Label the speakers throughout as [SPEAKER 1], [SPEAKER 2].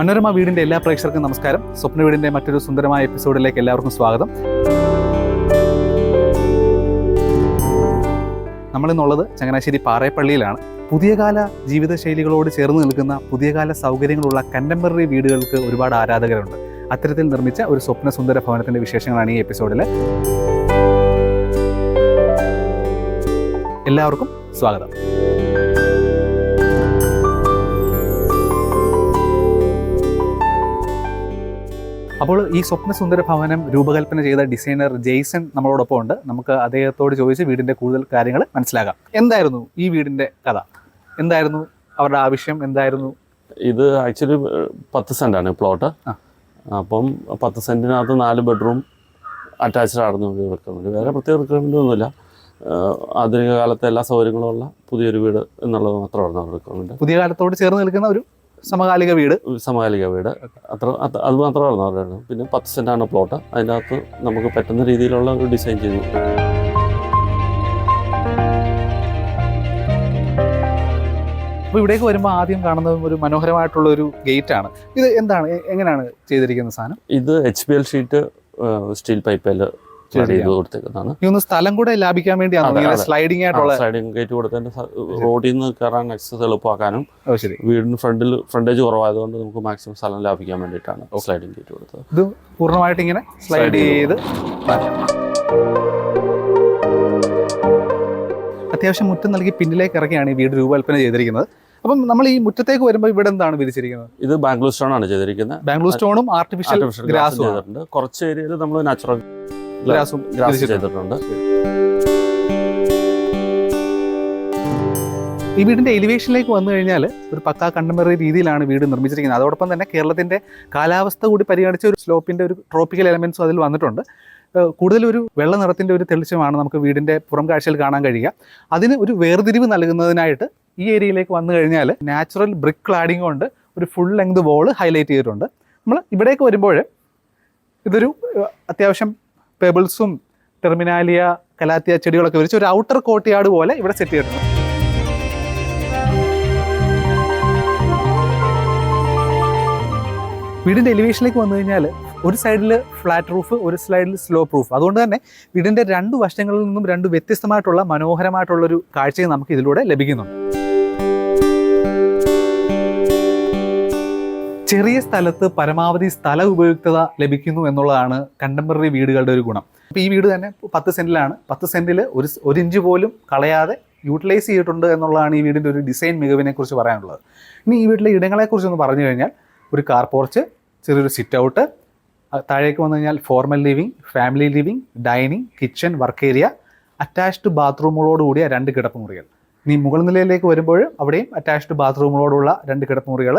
[SPEAKER 1] മനോരമ വീടിന്റെ എല്ലാ പ്രേക്ഷകർക്കും നമസ്കാരം. സ്വപ്ന വീടിന്റെ മറ്റൊരു സുന്ദരമായ എപ്പിസോഡിലേക്ക് എല്ലാവർക്കും സ്വാഗതം. നമ്മളിന്നുള്ളത് ചങ്ങനാശ്ശേരി പാറേപ്പള്ളിയിലാണ്. പുതിയകാല ജീവിതശൈലികളോട് ചേർന്ന് നിൽക്കുന്ന പുതിയ കാല സൗകര്യങ്ങളുള്ള കണ്ടംപററി വീടുകൾക്ക് ഒരുപാട് ആരാധകരുണ്ട്. അത്തരത്തിൽ നിർമ്മിച്ച ഒരു സ്വപ്ന സുന്ദര ഭവനത്തിന്റെ വിശേഷങ്ങളാണ് ഈ എപ്പിസോഡിൽ എല്ലാവർക്കും സ്വാഗതം. അപ്പോൾ ഈ സ്വപ്ന സുന്ദര ഭവനം രൂപകൽപ്പന ചെയ്ത ഡിസൈനർ ജെയ്സൺ നമ്മളോടൊപ്പം ഉണ്ട്. നമുക്ക് അദ്ദേഹത്തോട് ചോദിച്ച് വീടിന്റെ കൂടുതൽ കാര്യങ്ങൾ മനസ്സിലാകാം എന്തായിരുന്നു ഈ വീടിന്റെ കഥ? എന്തായിരുന്നു അവരുടെ ആവശ്യം? എന്തായിരുന്നു?
[SPEAKER 2] ഇത് ആക്ച്വലി പത്ത് സെന്റാണ് പ്ലോട്ട്. അപ്പം പത്ത് സെന്റിനകത്ത് നാല് ബെഡ്റൂം അറ്റാച്ച്ഡ് ആയിരുന്നു റിക്വയർമെന്റ് റിക്വയർമെന്റ് വേറെ പ്രത്യേക റിക്വയർമെന്റ് ഒന്നുമില്ല. ആധുനിക കാലത്തെ എല്ലാ സൗകര്യങ്ങളും ഉള്ള പുതിയൊരു വീട് എന്നുള്ളത് മാത്രമായിരുന്നു റിക്വയർമെന്റ്
[SPEAKER 1] പുതിയ കാലത്തോട് ചേർന്ന് നിൽക്കുന്ന ഒരു സമകാലിക വീട്.
[SPEAKER 2] സമകാലിക വീട്. അത്ര അത് മാത്രമാണ് മാത്രമായിരുന്നു അവരുടെ പിന്നെ പത്ത് സെന്റാണ് പ്ലോട്ട്. അതിനകത്ത് നമുക്ക് പറ്റുന്ന രീതിയിലുള്ള ഒരു ഡിസൈൻ ചെയ്തു.
[SPEAKER 1] അപ്പോൾ ഇവിടേക്ക് വരുമ്പോൾ ആദ്യം കാണുന്നത് ഒരു മനോഹരമായിട്ടുള്ള ഒരു ഗേറ്റ് ആണ് ഇത് എന്താണ്? എങ്ങനെയാണ് ചെയ്തിരിക്കുന്ന സാധനം?
[SPEAKER 2] ഇത് H P L sheet steel പൈപ്പിൽ ചെയ്ത് കൊടുത്തേക്കുന്നതാണ്
[SPEAKER 1] സ്ഥലം കൂടെ ലാഭിക്കാൻ വേണ്ടിയാണ്. സ്ലൈഡിംഗ് ആയിട്ടുള്ള
[SPEAKER 2] സൈഡിങ് ഗേറ്റ് കൊടുത്തതിന്റെ റോഡിൽ നിന്ന് കയറാൻ ആക്സസ് എളുപ്പമാക്കാനും വീടിന് ഫ്രണ്ടിൽ ഫ്രണ്ടേജ് കുറവായതുകൊണ്ട് നമുക്ക് മാക്സിമം സ്ഥലം ലാഭിക്കാൻ വേണ്ടിയിട്ടാണ് സ്ലൈഡിംഗ് ഗേറ്റ് കൊടുത്തത്.
[SPEAKER 1] ഇത് പൂർണമായിട്ട് ഇങ്ങനെ സ്ലൈഡ് ചെയ്ത്. അത്യാവശ്യം മുറ്റം നൽകി പിന്നിലേക്ക് ഇറക്കിയാണ് ഈ വീട് രൂപകൽപ്പന ചെയ്തിരിക്കുന്നത്. അപ്പം നമ്മൾ ഈ മുറ്റത്തേക്ക് വരുമ്പോൾ ഇവിടെ എന്താണ് വിരിച്ചിരിക്കുന്നത്?
[SPEAKER 2] ഇത് ബാംഗ്ലൂർ സ്റ്റോൺ ആണ് ചെയ്തിരിക്കുന്നത്.
[SPEAKER 1] ബാംഗ്ലൂർ സ്റ്റോണും ആർട്ടിഫിഷ്യൽ
[SPEAKER 2] ഗ്രാസും ചെയ്തിട്ടുണ്ട്. കുറച്ച് ഏരിയയിൽ നമ്മൾ നാച്ചുറൽ
[SPEAKER 1] ഗ്രാസും
[SPEAKER 2] ഗ്രാസ് ചെയ്തിട്ടുണ്ട്.
[SPEAKER 1] ഈ വീടിന്റെ എലിവേഷനിലേക്ക് വന്നു കഴിഞ്ഞാൽ ഒരു പക്കാ കണ്ടംപററി രീതിയിലാണ് വീട് നിർമ്മിച്ചിരിക്കുന്നത്. അതോടൊപ്പം തന്നെ കേരളത്തിന്റെ കാലാവസ്ഥ കൂടി പരിഗണിച്ച ഒരു സ്ലോപ്പിന്റെ ഒരു ട്രോപ്പിക്കൽ എലമെന്റ്സ് അതിൽ വന്നിട്ടുണ്ട്. കൂടുതലൊരു കൂടുതൽ ഒരു വെള്ള നിറത്തിന്റെ ഒരു തെളിച്ചമാണ് നമുക്ക് വീടിന്റെ പുറം കാഴ്ചയിൽ കാണാൻ കഴിയുക. അതിന് ഒരു വേർതിരിവ് നൽകുന്നതിനായിട്ട് ഈ ഏരിയയിലേക്ക് വന്നു കഴിഞ്ഞാൽ നാച്ചുറൽ ബ്രിക്ക് ക്ലാഡിംഗ് കൊണ്ട് ഒരു ഫുൾ ലെങ്ത് വോൾ ഹൈലൈറ്റ് ചെയ്തിട്ടുണ്ട്. നമ്മൾ ഇവിടേക്ക് വരുമ്പോൾ ഇതൊരു അത്യാവശ്യം പെബിൾസും ടെർമിനാലിയ കലാത്തിയ ചെടികളൊക്കെ വിരിച്ച് ഒരു ഔട്ടർ കോട്ടിയാട് പോലെ ഇവിടെ സെറ്റ് ചെയ്തിട്ടുണ്ട്. വീടിന്റെ എലിവേഷനിലേക്ക് വന്നു കഴിഞ്ഞാൽ ഒരു സൈഡിൽ ഫ്ലാറ്റ് റൂഫ് ഒരു സൈഡിൽ സ്ലോ പ്രൂഫ് അതുകൊണ്ട് തന്നെ വീടിന്റെ രണ്ട് വശങ്ങളിൽ നിന്നും രണ്ട് വ്യത്യസ്തമായിട്ടുള്ള മനോഹരമായിട്ടുള്ളൊരു കാഴ്ചയും നമുക്ക് ഇതിലൂടെ ലഭിക്കുന്നുണ്ട്. ചെറിയ സ്ഥലത്ത് പരമാവധി സ്ഥല ഉപയുക്തത ലഭിക്കുന്നു എന്നുള്ളതാണ് കണ്ടംപററി വീടുകളുടെ ഒരു ഗുണം. അപ്പോൾ ഈ വീട് തന്നെ പത്ത് സെന്റിലാണ്. പത്ത് സെന്റിൽ ഒരു ഒരു ഇഞ്ച് പോലും കളയാതെ യൂട്ടിലൈസ് ചെയ്തിട്ടുണ്ട് എന്നുള്ളതാണ് ഈ വീടിന്റെ ഒരു ഡിസൈൻ മികവിനെ കുറിച്ച് പറയാനുള്ളത്. ഇനി ഈ വീട്ടിലെ ഇടങ്ങളെക്കുറിച്ച് ഒന്ന് പറഞ്ഞു കഴിഞ്ഞാൽ ഒരു കാർ പോർച്ച് ചെറിയൊരു സിറ്റ് ഔട്ട് താഴേക്ക് വന്നു കഴിഞ്ഞാൽ formal living family living dining kitchen work area attached ബാത്റൂമുകളോട് കൂടിയ രണ്ട് കിടപ്പുമുറികൾ. ഇനി മുകൾ നിലയിലേക്ക് വരുമ്പോൾ അവിടെയും അറ്റാച്ച്ഡ് ബാത്റൂമുകളോടുള്ള രണ്ട് കിടപ്പുമുറികൾ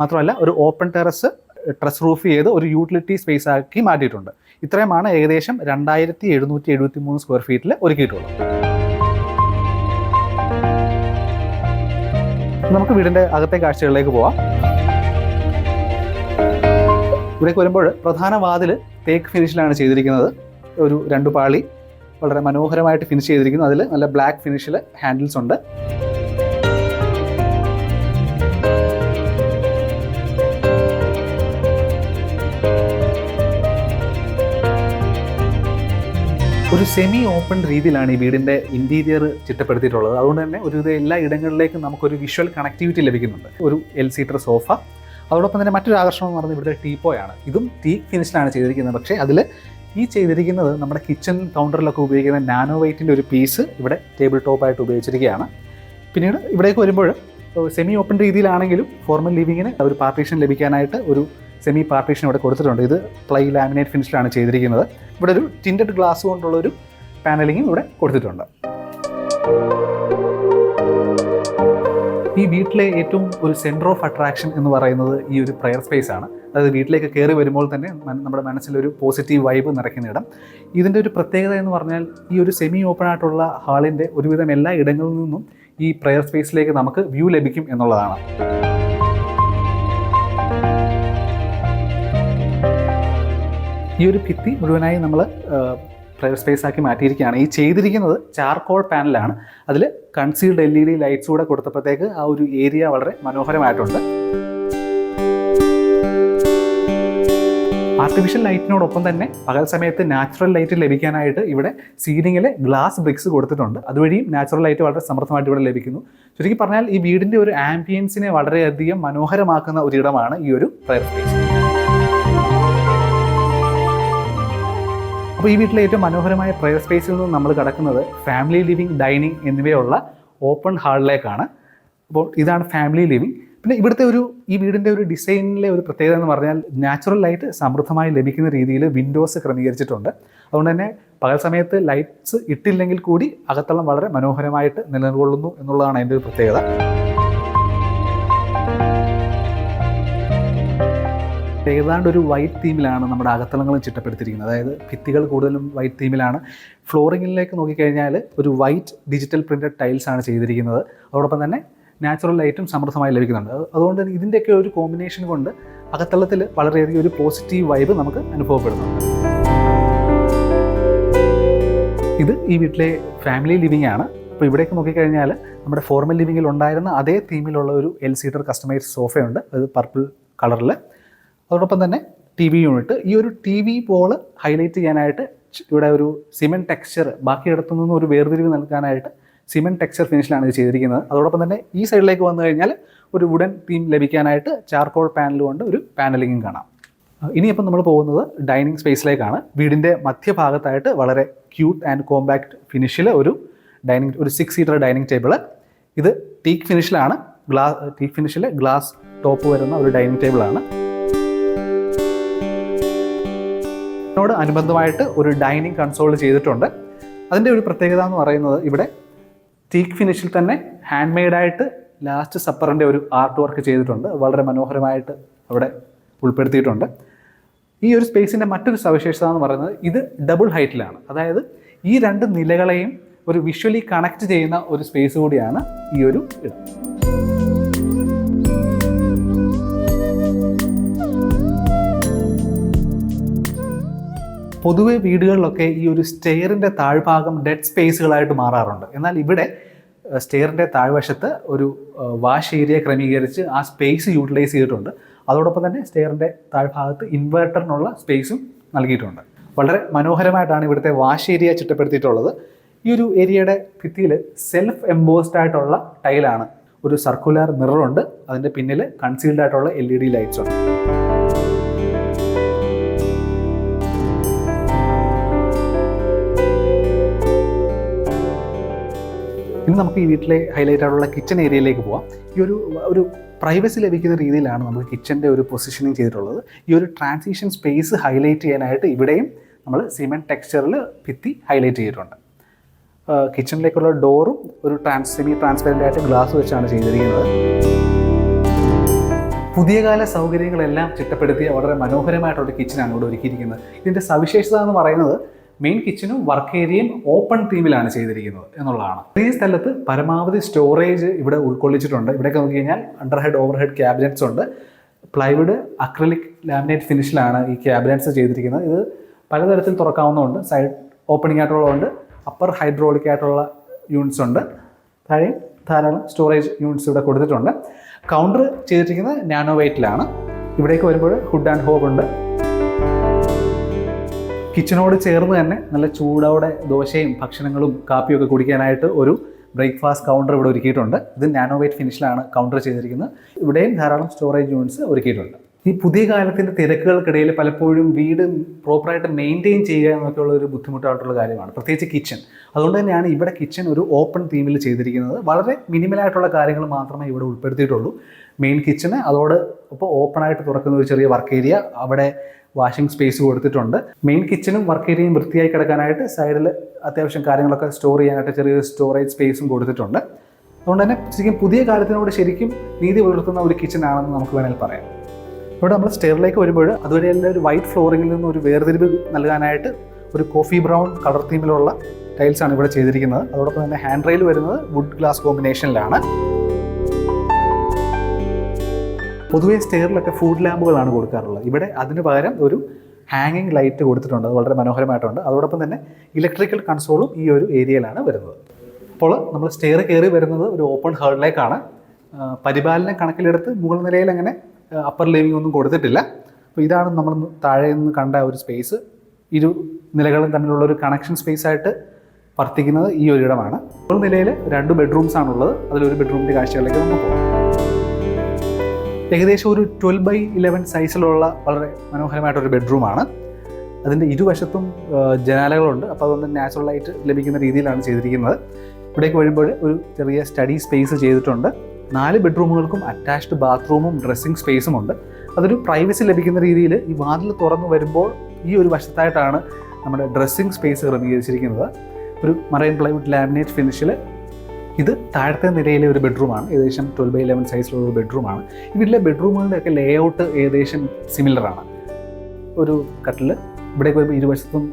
[SPEAKER 1] മാത്രമല്ല ഒരു ഓപ്പൺ ടെറസ് ട്രസ് റൂഫ് ചെയ്ത് ഒരു യൂട്ടിലിറ്റി സ്പേസ് ആക്കി മാറ്റിയിട്ടുണ്ട്. ഇത്രയുമാണ് ഏകദേശം രണ്ടായിരത്തി എഴുന്നൂറ്റി എഴുപത്തി മൂന്ന് സ്ക്വയർ ഫീറ്റിൽ ഒരുക്കിയിട്ടുള്ളത്. നമുക്ക് വീടിന്റെ അകത്തെ കാഴ്ചകളിലേക്ക് പോവാം. ഇവിടേക്ക് വരുമ്പോൾ പ്രധാന വാതിൽ തേക്ക് ഫിനിഷിലാണ് ചെയ്തിരിക്കുന്നത്. ഒരു രണ്ട് പാളി വളരെ മനോഹരമായിട്ട് ഫിനിഷ് ചെയ്തിരിക്കുന്നു. അതിൽ നല്ല ബ്ലാക്ക് ഫിനിഷിൽ ഹാൻഡിൽസ് ഉണ്ട്. ഒരു സെമി ഓപ്പൺ രീതിയിലാണ് ഈ വീടിന്റെ ഇന്റീരിയർ ചിട്ടപ്പെടുത്തിയിട്ടുള്ളത്. അതുകൊണ്ട് തന്നെ ഒരു എല്ലാ ഇടങ്ങളിലേക്കും നമുക്കൊരു വിഷ്വൽ കണക്ടിവിറ്റി ലഭിക്കുന്നുണ്ട്. ഒരു എൽ സീറ്റർ സോഫ അതോടൊപ്പം തന്നെ മറ്റൊരു ആകർഷണം എന്ന് പറയുന്നത് ഇവിടുത്തെ ടീപ്പോയാണ് ഇതും ടീ ഫിനിഷിലാണ് ചെയ്തിരിക്കുന്നത്. പക്ഷേ അതിൽ ഈ ചെയ്തിരിക്കുന്നത് നമ്മുടെ കിച്ചൺ കൗണ്ടറിലൊക്കെ ഉപയോഗിക്കുന്ന നാനോ വൈറ്റിന്റെ ഒരു പീസ് ഇവിടെ ടേബിൾ ടോപ്പായിട്ട് ഉപയോഗിച്ചിരിക്കുകയാണ്. പിന്നീട് ഇവിടേക്ക് വരുമ്പോൾ സെമി ഓപ്പൺ രീതിയിലാണെങ്കിലും ഫോർമൽ ലിവിങ്ങിന് ഒരു പാർട്ടീഷൻ ലഭിക്കാനായിട്ട് ഒരു സെമി പാർട്ടീഷൻ ഇവിടെ കൊടുത്തിട്ടുണ്ട്. ഇത് പ്ലൈ ലാമിനേറ്റ് ഫിനിഷിലാണ് ചെയ്തിരിക്കുന്നത്. ഇവിടെ ഒരു ടിന്റഡ് ഗ്ലാസ് കൊണ്ടുള്ളൊരു പാനലിങ്ങും ഇവിടെ കൊടുത്തിട്ടുണ്ട്. ഈ വീട്ടിലെ ഏറ്റവും ഒരു സെന്റർ ഓഫ് അട്രാക്ഷൻ എന്ന് പറയുന്നത് ഈ ഒരു പ്രെയർ സ്പേസ് ആണ്. അതായത് വീട്ടിലേക്ക് കയറി വരുമ്പോൾ തന്നെ നമ്മുടെ മനസ്സിലൊരു പോസിറ്റീവ് വൈബ് നിറയ്ക്കുന്ന ഇടം. ഇതിന്റെ ഒരു പ്രത്യേകത എന്ന് പറഞ്ഞാൽ ഈ ഒരു സെമി ഓപ്പൺ ആയിട്ടുള്ള ഹാളിന്റെ ഒരുവിധം എല്ലാ ഇടങ്ങളിൽ നിന്നും ഈ പ്രെയർ സ്പേസിലേക്ക് നമുക്ക് വ്യൂ ലഭിക്കും എന്നുള്ളതാണ്. ഈ ഒരു ഭിത്തി മുഴുവനായി നമ്മൾ പ്രൈവറ്റ് സ്പേസ് ആക്കി മാറ്റിയിരിക്കുകയാണ്. ഈ ചെയ്തിരിക്കുന്നത് ചാർക്കോൾ പാനലാണ്. അതിൽ concealed L E D lights കൂടെ കൊടുത്തപ്പോഴത്തേക്ക് ആ ഒരു ഏരിയ വളരെ മനോഹരമായിട്ടുണ്ട്. ആർട്ടിഫിഷ്യൽ ലൈറ്റിനോടൊപ്പം തന്നെ പകൽ സമയത്ത് നാച്ചുറൽ ലൈറ്റ് ലഭിക്കാനായിട്ട് ഇവിടെ സീലിങ്ങിൽ ഗ്ലാസ് ബ്രിക്സ് കൊടുത്തിട്ടുണ്ട്. അതുവഴിയും നാച്ചുറൽ ലൈറ്റ് വളരെ സമൃദ്ധമായിട്ട് ഇവിടെ ലഭിക്കുന്നു. ചുരുക്കി പറഞ്ഞാൽ ഈ വീടിന്റെ ഒരു ആംബിയൻസിനെ വളരെയധികം മനോഹരമാക്കുന്ന ഒരിടമാണ് ഈ ഒരു പ്രയർ സ്പേസ് അപ്പോൾ ഈ വീട്ടിലെ ഏറ്റവും മനോഹരമായ പ്രയർ സ്പേസിൽ നിന്ന് നമ്മൾ കടക്കുന്നത് ഫാമിലി ലിവിങ് ഡൈനിങ് എന്നിവയുള്ള ഓപ്പൺ ഹാളിലേക്കാണ് അപ്പോൾ ഇതാണ് ഫാമിലി ലിവിങ് പിന്നെ ഇവിടുത്തെ ഒരു ഈ വീടിന്റെ ഒരു ഡിസൈനിലെ ഒരു പ്രത്യേകത എന്ന് പറഞ്ഞാൽ നാച്ചുറൽ ലൈറ്റ് സമൃദ്ധമായി ലഭിക്കുന്ന രീതിയിൽ വിൻഡോസ് ക്രമീകരിച്ചിട്ടുണ്ട്. അതുകൊണ്ട് തന്നെ പകൽ സമയത്ത് ലൈറ്റ്സ് ഇട്ടില്ലെങ്കിൽ കൂടി അകത്തളം വളരെ മനോഹരമായിട്ട് നിലനിൽക്കൊള്ളുന്നു എന്നുള്ളതാണ് അതിന്റെ ഒരു പ്രത്യേകത. ഏതാണ്ട് ഒരു വൈറ്റ് തീമിലാണ് നമ്മുടെ അകത്തളങ്ങളും ചിട്ടപ്പെടുത്തിയിരിക്കുന്നത്. അതായത് ഭിത്തികൾ കൂടുതലും വൈറ്റ് തീമിലാണ് ഫ്ലോറിങ്ങിലേക്ക് നോക്കിക്കഴിഞ്ഞാൽ ഒരു വൈറ്റ് ഡിജിറ്റൽ പ്രിന്റഡ് ടൈൽസ് ആണ് ചെയ്തിരിക്കുന്നത്. അതോടൊപ്പം തന്നെ നാച്ചുറൽ ലൈറ്റും സമൃദ്ധമായി ലഭിക്കുന്നുണ്ട്. അതുകൊണ്ട് തന്നെ ഇതിന്റെയൊക്കെ ഒരു കോമ്പിനേഷൻ കൊണ്ട് അകത്തളത്തിൽ വളരെയധികം ഒരു പോസിറ്റീവ് വൈബ് നമുക്ക് അനുഭവപ്പെടുന്നുണ്ട് ഇത് ഈ വീട്ടിലെ ഫാമിലി ലിവിംഗ് ആണ്. അപ്പോൾ ഇവിടേക്ക് നോക്കിക്കഴിഞ്ഞാൽ നമ്മുടെ ഫോർമൽ ലിവിങ്ങിൽ ഉണ്ടായിരുന്ന അതേ തീമിലുള്ള ഒരു എൽ സീറ്റർ കസ്റ്റമൈസ് സോഫയുണ്ട് അത് പർപ്പിൾ കളറിൽ അതോടൊപ്പം തന്നെ ടി വി യൂണിറ്റ് ഈ ഒരു ടി വി പോൾ ഹൈലൈറ്റ് ചെയ്യാനായിട്ട് ഇവിടെ ഒരു സിമെന്റ് ടെക്സ്ചർ ബാക്കിയിടത്തു നിന്ന് ഒരു വേർതിരിവ് നൽകാനായിട്ട് സിമെന്റ് ടെക്സ്ചർ ഫിനിഷിലാണ് ഇത് ചെയ്തിരിക്കുന്നത്. അതോടൊപ്പം തന്നെ ഈ സൈഡിലേക്ക് വന്നു കഴിഞ്ഞാൽ ഒരു വുഡൻ തീം ലഭിക്കാനായിട്ട് ചാർക്കോൾ പാനൽ കൊണ്ട് ഒരു പാനലിങ്ങും കാണാം. ഇനിയിപ്പം നമ്മൾ പോകുന്നത് ഡൈനിങ് സ്പേസിലേക്കാണ് വീടിന്റെ മധ്യഭാഗത്തായിട്ട് വളരെ ക്യൂട്ട് ആൻഡ് കോമ്പാക്ട് ഫിനിഷിൽ ഒരു ഡൈനിങ് ഒരു സിക്സ് സീറ്റർ ഡൈനിങ് ടേബിൾ ഇത് ടീക്ക് ഫിനിഷിലാണ് ഗ്ലാസ് ടീക്ക് ഫിനിഷിൽ ഗ്ലാസ് ടോപ്പ് വരുന്ന ഒരു ഡൈനിങ് ടേബിളാണ് ഇതിനോട് അനുബന്ധമായിട്ട് ഒരു ഡൈനിങ് കൺസോൾ ചെയ്തിട്ടുണ്ട്. അതിന്റെ ഒരു പ്രത്യേകത എന്ന് പറയുന്നത് ഇവിടെ തീക്ക് ഫിനിഷിൽ തന്നെ ഹാൻഡ് മെയ്ഡായിട്ട് ലാസ്റ്റ് സപ്പറിന്റെ ഒരു ആർട്ട് വർക്ക് ചെയ്തിട്ടുണ്ട്. വളരെ മനോഹരമായിട്ട് അവിടെ ഉൾപ്പെടുത്തിയിട്ടുണ്ട്. ഈ ഒരു സ്പേസിന്റെ മറ്റൊരു സവിശേഷത എന്ന് പറയുന്നത് ഇത് ഡബിൾ ഹൈറ്റിലാണ്. അതായത് ഈ രണ്ട് നിലകളെയും ഒരു വിഷ്വലി കണക്ട് ചെയ്യുന്ന ഒരു സ്പേസ് കൂടിയാണ് ഈ ഒരു ഇടം പൊതുവെ വീടുകളിലൊക്കെ ഈ ഒരു സ്റ്റെയറിന്റെ താഴ്ഭാഗം ഡെഡ് സ്പേസുകളായിട്ട് മാറാറുണ്ട്. എന്നാൽ ഇവിടെ സ്റ്റെയറിന്റെ താഴ്വശത്ത് ഒരു വാഷ് ഏരിയ ക്രമീകരിച്ച് ആ സ്പേസ് യൂട്ടിലൈസ് ചെയ്തിട്ടുണ്ട്. അതോടൊപ്പം തന്നെ സ്റ്റെയറിന്റെ താഴ്ഭാഗത്ത് ഇൻവെർട്ടറിനുള്ള സ്പേസും നൽകിയിട്ടുണ്ട്. വളരെ മനോഹരമായിട്ടാണ് ഇവിടുത്തെ വാഷ് ഏരിയ ചിട്ടപ്പെടുത്തിയിട്ടുള്ളത്. ഈ ഒരു ഏരിയയുടെ ഭിത്തിയിൽ സെൽഫ് എംബോസ്ഡ് ആയിട്ടുള്ള ടൈലാണ് ഒരു സർക്കുലർ മിററുണ്ട് അതിന്റെ പിന്നിൽ കൺസീൽഡ് ആയിട്ടുള്ള എൽ ഇ ഡി ലൈറ്റ്സ് ഉണ്ട്. ഇനി നമുക്ക് ഈ വീട്ടിലെ ഹൈലൈറ്റ് ആയിട്ടുള്ള കിച്ചൺ ഏരിയയിലേക്ക് പോവാം. ഈ ഒരു ഒരു പ്രൈവസി ലഭിക്കുന്ന രീതിയിലാണ് നമ്മൾ കിച്ചന്റെ ഒരു പൊസിഷനിങ് ചെയ്തിട്ടുള്ളത്. ഈ ഒരു ട്രാൻസിഷൻ സ്പേസ് ഹൈലൈറ്റ് ചെയ്യാനായിട്ട് ഇവിടെയും നമ്മൾ സിമെന്റ് ടെക്സ്ചറിൽ ഭിത്തി ഹൈലൈറ്റ് ചെയ്തിട്ടുണ്ട്. കിച്ചണിലേക്കുള്ള ഡോറും ഒരു ട്രാൻസ് സെമി ട്രാൻസ്പെറന്റ് ആയിട്ട് ഗ്ലാസ് വെച്ചാണ് ചെയ്തിരിക്കുന്നത്. പുതിയ കാല സൗകര്യങ്ങളെല്ലാം ചിട്ടപ്പെടുത്തിയ വളരെ മനോഹരമായിട്ടുള്ള കിച്ചനാണ് ഇവിടെ ഒരുക്കിയിരിക്കുന്നത്. ഇതിന്റെ സവിശേഷത എന്ന് പറയുന്നത് മെയിൻ കിച്ചനും വർക്ക് ഏരിയയും ഓപ്പൺ തീമിലാണ് ചെയ്തിരിക്കുന്നത് എന്നുള്ളതാണ്. ഈ സ്ഥലത്ത് പരമാവധി സ്റ്റോറേജ് ഇവിടെ ഉൾക്കൊള്ളിച്ചിട്ടുണ്ട്. ഇവിടെയൊക്കെ നോക്കി കഴിഞ്ഞാൽ under head over head cabinets ഉണ്ട് പ്ലൈവുഡ് അക്രലിക് ലാമിനേറ്റ് ഫിനിഷിലാണ് ഈ ക്യാബിനറ്റ്സ് ചെയ്തിരിക്കുന്നത്. ഇത് പലതരത്തിൽ തുറക്കാവുന്നതുണ്ട്. സൈഡ് ഓപ്പണിംഗ് ആയിട്ടുള്ളതുണ്ട് അപ്പർ ഹൈഡ്രോളിക് ആയിട്ടുള്ള യൂണിറ്റ്സ് ഉണ്ട്. താഴെ ധാരാളം സ്റ്റോറേജ് യൂണിറ്റ്സ് ഇവിടെ കൊടുത്തിട്ടുണ്ട്. കൗണ്ടർ ചെയ്തിരിക്കുന്നത് നാനോ വെയ്റ്റിലാണ് ഇവിടേക്ക് വരുമ്പോൾ ഹുഡ് ആൻഡ് ഹോബ് ഉണ്ട്. കിച്ചണോട് ചേർന്ന് തന്നെ നല്ല ചൂടോടെ ദോശയും ഭക്ഷണങ്ങളും കാപ്പിയൊക്കെ കുടിക്കാനായിട്ട് ഒരു ബ്രേക്ക്ഫാസ്റ്റ് കൗണ്ടർ ഇവിടെ ഒരുക്കിയിട്ടുണ്ട്. ഇത് നാനോവേറ്റ് ഫിനിഷിലാണ് കൗണ്ടർ ചെയ്തിരിക്കുന്നത്. ഇവിടെയും ധാരാളം സ്റ്റോറേജ് യൂണിറ്റ്സ് ഒരുക്കിയിട്ടുണ്ട്. ഈ പുതിയ കാലത്തിന്റെ തിരക്കുകൾക്കിടയിൽ പലപ്പോഴും വീട് പ്രോപ്പറായിട്ട് മെയിന്റെയിൻ ചെയ്യുക എന്നൊക്കെയുള്ള ഒരു ബുദ്ധിമുട്ടായിട്ടുള്ള കാര്യമാണ്. പ്രത്യേകിച്ച് കിച്ചൺ അതുകൊണ്ട് തന്നെയാണ് ഇവിടെ കിച്ചൺ ഒരു ഓപ്പൺ തീമിൽ ചെയ്തിരിക്കുന്നത്. വളരെ മിനിമലായിട്ടുള്ള കാര്യങ്ങൾ മാത്രമേ ഇവിടെ ഉൾപ്പെടുത്തിയിട്ടുള്ളൂ. മെയിൻ കിച്ചണ് അതോട് ഇപ്പോൾ ഓപ്പണായിട്ട് തുറക്കുന്ന ഒരു ചെറിയ വർക്ക് ഏരിയ അവിടെ വാഷിംഗ് സ്പേസ് കൊടുത്തിട്ടുണ്ട്. മെയിൻ കിച്ചണും വർക്ക് ഏരിയയും വൃത്തിയായി കിടക്കാനായിട്ട് സൈഡിൽ അത്യാവശ്യം കാര്യങ്ങളൊക്കെ സ്റ്റോർ ചെയ്യാനായിട്ട് ചെറിയൊരു സ്റ്റോറേജ് സ്പേസും കൊടുത്തിട്ടുണ്ട്. അതുകൊണ്ട് തന്നെ ശരിക്കും പുതിയ കാലത്തിനോട് ശരിക്കും നീതി പുലർത്തുന്ന ഒരു കിച്ചൺ ആണെന്ന് നമുക്ക് വേണമെങ്കിൽ പറയാം. ഇവിടെ നമ്മൾ സ്റ്റെയറിലേക്ക് വരുമ്പോൾ അതുവരെയുള്ള ഒരു വൈറ്റ് ഫ്ലോറിങ്ങിൽ നിന്ന് ഒരു വേർതിരിവ് നൽകാനായിട്ട് ഒരു കോഫി ബ്രൗൺ കളർ തീമിലുള്ള ടൈൽസാണ് ഇവിടെ ചെയ്തിരിക്കുന്നത്. അതോടൊപ്പം തന്നെ ഹാൻഡ് റെയിൽ വരുന്നത് വുഡ് ഗ്ലാസ് കോമ്പിനേഷനിലാണ് പൊതുവേ സ്റ്റെയറിലൊക്കെ ഫുഡ് ലാമ്പുകളാണ് കൊടുക്കാറുള്ളത്. ഇവിടെ അതിന് പകരം ഒരു ഹാങ്ങിങ് ലൈറ്റ് കൊടുത്തിട്ടുണ്ട്. അത് വളരെ മനോഹരമായിട്ടുണ്ട്. അതോടൊപ്പം തന്നെ ഇലക്ട്രിക്കൽ കൺസോളും ഈ ഒരു ഏരിയയിലാണ് വരുന്നത്. അപ്പോൾ നമ്മൾ സ്റ്റെയർ കയറി വരുന്നത് ഒരു ഓപ്പൺ ഹേളിലേക്കാണ് പരിപാലനം കണക്കിലെടുത്ത് മുകൾ നിലയിൽ അങ്ങനെ അപ്പർ ലിവിംഗ് ഒന്നും കൊടുത്തിട്ടില്ല. അപ്പോൾ ഇതാണ് നമ്മൾ താഴെ നിന്ന് കണ്ട ഒരു സ്പേസ് ഇരു നിലകളും തമ്മിലുള്ള ഒരു കണക്ഷൻ സ്പേസ് ആയിട്ട് വർത്തിക്കുന്നത് ഈ ഒരു ഇടമാണ്. ഒരു നിലയിൽ രണ്ട് ബെഡ്റൂംസ് ആണുള്ളത്. അതിലൊരു ബെഡ്റൂമിന്റെ കാഴ്ചകളിലേക്ക് നമുക്ക് പോകാം. ഏകദേശം ഒരു ട്വൽവ് ബൈ ഇലവൻ സൈസിലുള്ള വളരെ മനോഹരമായിട്ടൊരു ബെഡ്റൂമാണ് അതിന്റെ ഇരുവശത്തും ജനാലകളുണ്ട്. അപ്പോൾ അതുകൊണ്ട് നാച്ചുറലായിട്ട് ലഭിക്കുന്ന രീതിയിലാണ് ചെയ്തിരിക്കുന്നത്. ഇവിടേക്ക് വരുമ്പോൾ ഒരു ചെറിയ സ്റ്റഡി സ്പേസ് ചെയ്തിട്ടുണ്ട്. നാല് ബെഡ്റൂമുകൾക്കും അറ്റാച്ച്ഡ് ബാത്റൂമും ഡ്രസ്സിംഗ് സ്പേസും ഉണ്ട് അതൊരു പ്രൈവസി ലഭിക്കുന്ന രീതിയിൽ ഈ വാതിൽ തുറന്നു വരുമ്പോൾ ഈ ഒരു വശത്തായിട്ടാണ് നമ്മുടെ ഡ്രസ്സിംഗ് സ്പേസ് ക്രമീകരിച്ചിരിക്കുന്നത്. ഒരു മറൈൻ പ്ലൈവുഡ് ലാമിനേറ്റ് ഫിനിഷിൽ ഇത് താഴത്തെ നിലയിലെ ഒരു ബെഡ്റൂമാണ് ഏകദേശം ട്വൽവ് ബൈ ഇലവൻ സൈസിലുള്ള ഒരു ബെഡ്റൂമാണ് വീട്ടിലെ ബെഡ്റൂമുകളുടെ ഒക്കെ ലേ ഔട്ട് ഏകദേശം സിമിലറാണ് ഒരു കട്ടിൽ ഇവിടെ ഇരുവശത്തും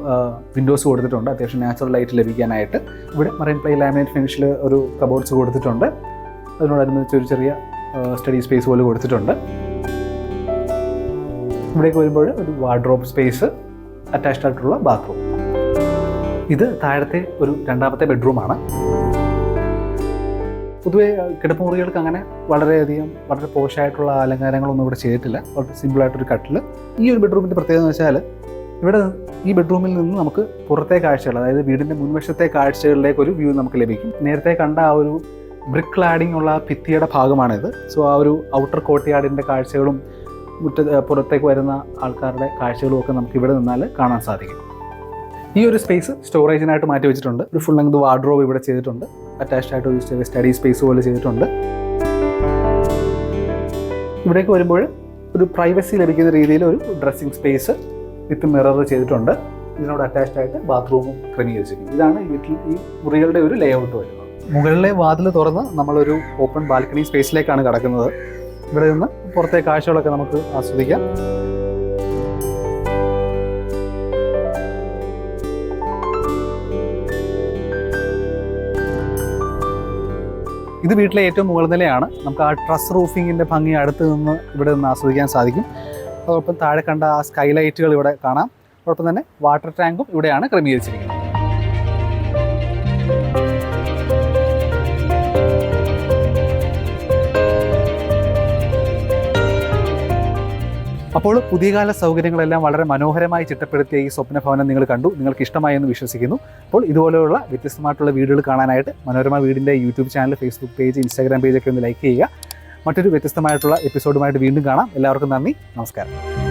[SPEAKER 1] വിൻഡോസ് കൊടുത്തിട്ടുണ്ട്. അത്യാവശ്യം നാച്ചുറൽ ലൈറ്റ് ലഭിക്കാനായിട്ട്. ഇവിടെ മറൈൻ പ്ലൈ ലാമിനേറ്റ് ഫിനിഷിൽ ഒരു കബോർഡ്സ് കൊടുത്തിട്ടുണ്ട്. അതിനോടനുബന്ധിച്ച് ഒരു ചെറിയ സ്റ്റഡി സ്പേസ് പോലെ കൊടുത്തിട്ടുണ്ട്. ഇവിടേക്ക് വരുമ്പോൾ ഒരു വാർഡ്രോബ് സ്പേസ് അറ്റാച്ച്ഡ് ആയിട്ടുള്ള ബാത്റൂം ഇത് താഴത്തെ ഒരു രണ്ടാമത്തെ ബെഡ്റൂമാണ് പൊതുവെ കിടപ്പുമുറികൾക്ക് അങ്ങനെ വളരെയധികം വളരെ പോഷായിട്ടുള്ള അലങ്കാരങ്ങളൊന്നും ഇവിടെ ചെയ്തിട്ടില്ല. വളരെ സിമ്പിളായിട്ടൊരു കട്ടിൽ ഈ ഒരു ബെഡ്റൂമിന്റെ പ്രത്യേകത എന്ന് വെച്ചാൽ ഇവിടെ ഈ ബെഡ്റൂമിൽ നിന്ന് നമുക്ക് പുറത്തെ കാഴ്ചകൾ അതായത് വീടിന്റെ മുൻവശത്തെ കാഴ്ചകളിലേക്ക് ഒരു വ്യൂ നമുക്ക് ലഭിക്കും. നേരത്തെ കണ്ട ആ ഒരു ബ്രിക്ക് ക്ലാഡിംഗ് ഉള്ള ഭിത്തിയുടെ ഭാഗമാണിത്. സോ ആ ഒരു ഔട്ടർ കോർട്ട്യാർഡിന്റെ കാഴ്ചകളും മുറ്റ പുറത്തേക്ക് വരുന്ന ആൾക്കാരുടെ കാഴ്ചകളും ഒക്കെ നമുക്ക് ഇവിടെ നിന്നാൽ കാണാൻ സാധിക്കും. ഈ ഒരു സ്പേസ് സ്റ്റോറേജിനായിട്ട് മാറ്റി വെച്ചിട്ടുണ്ട് ഒരു ഫുൾ ലെങ്ത് വാർഡ്രോബ് ഇവിടെ ചെയ്തിട്ടുണ്ട്. അറ്റാച്ച്ഡ് ആയിട്ട് ഒരു സ്റ്റഡി സ്പേസ് പോലെ ചെയ്തിട്ടുണ്ട്. ഇവിടേക്ക് വരുമ്പോൾ ഒരു പ്രൈവസി ലഭിക്കുന്ന രീതിയിൽ ഒരു ഡ്രസ്സിംഗ് സ്പേസ് വിത്ത് മിറർ ചെയ്തിട്ടുണ്ട്. ഇതിനോട് അറ്റാച്ച്ഡ് ആയിട്ട് ബാത്റൂമും ക്രമീകരിച്ചിരിക്കുന്നു. ഇതാണ് വീട്ടിൽ ഈ മുറികളുടെ ഒരു ലേഔട്ട് വരുന്നത്. മുകളിലെ വാതിൽ തുറന്ന് നമ്മളൊരു ഓപ്പൺ ബാൽക്കണി സ്പേസിലേക്കാണ് കടക്കുന്നത്. ഇവിടെ നിന്ന് പുറത്തെ കാഴ്ചകളൊക്കെ നമുക്ക് ആസ്വദിക്കാം. ഇത് വീട്ടിലെ ഏറ്റവും മുകൾ നിലയാണ്. നമുക്ക് ആ ട്രസ് റൂഫിങ്ങിന്റെ ഭംഗി അടുത്ത് നിന്ന് ഇവിടെ നിന്ന് ആസ്വദിക്കാൻ സാധിക്കും. അതോടൊപ്പം താഴെ കണ്ട ആ സ്കൈലൈറ്റുകൾ ഇവിടെ കാണാം. അതോടൊപ്പം തന്നെ വാട്ടർ ടാങ്കും ഇവിടെയാണ് ക്രമീകരിച്ചിരിക്കുന്നത്. അപ്പോൾ പുതിയ കാല സൗകര്യങ്ങളെല്ലാം വളരെ മനോഹരമായി ചിട്ടപ്പെടുത്തിയ ഈ സ്വപ്ന ഭവനം നിങ്ങൾ കണ്ടു നിങ്ങൾക്ക് ഇഷ്ടമായി എന്ന് വിശ്വസിക്കുന്നു. അപ്പോൾ ഇതുപോലെയുള്ള വ്യത്യസ്തമായിട്ടുള്ള വീടുകൾ കാണാനായിട്ട് മനോരമ വീടിന്റെ YouTube channel Facebook page Instagram പേജൊക്കെ ഒന്ന് ലൈക്ക് ചെയ്യുക. മറ്റൊരു വ്യത്യസ്തമായിട്ടുള്ള എപ്പിസോഡുമായിട്ട് വീണ്ടും കാണാം. എല്ലാവർക്കും നന്ദി നമസ്കാരം.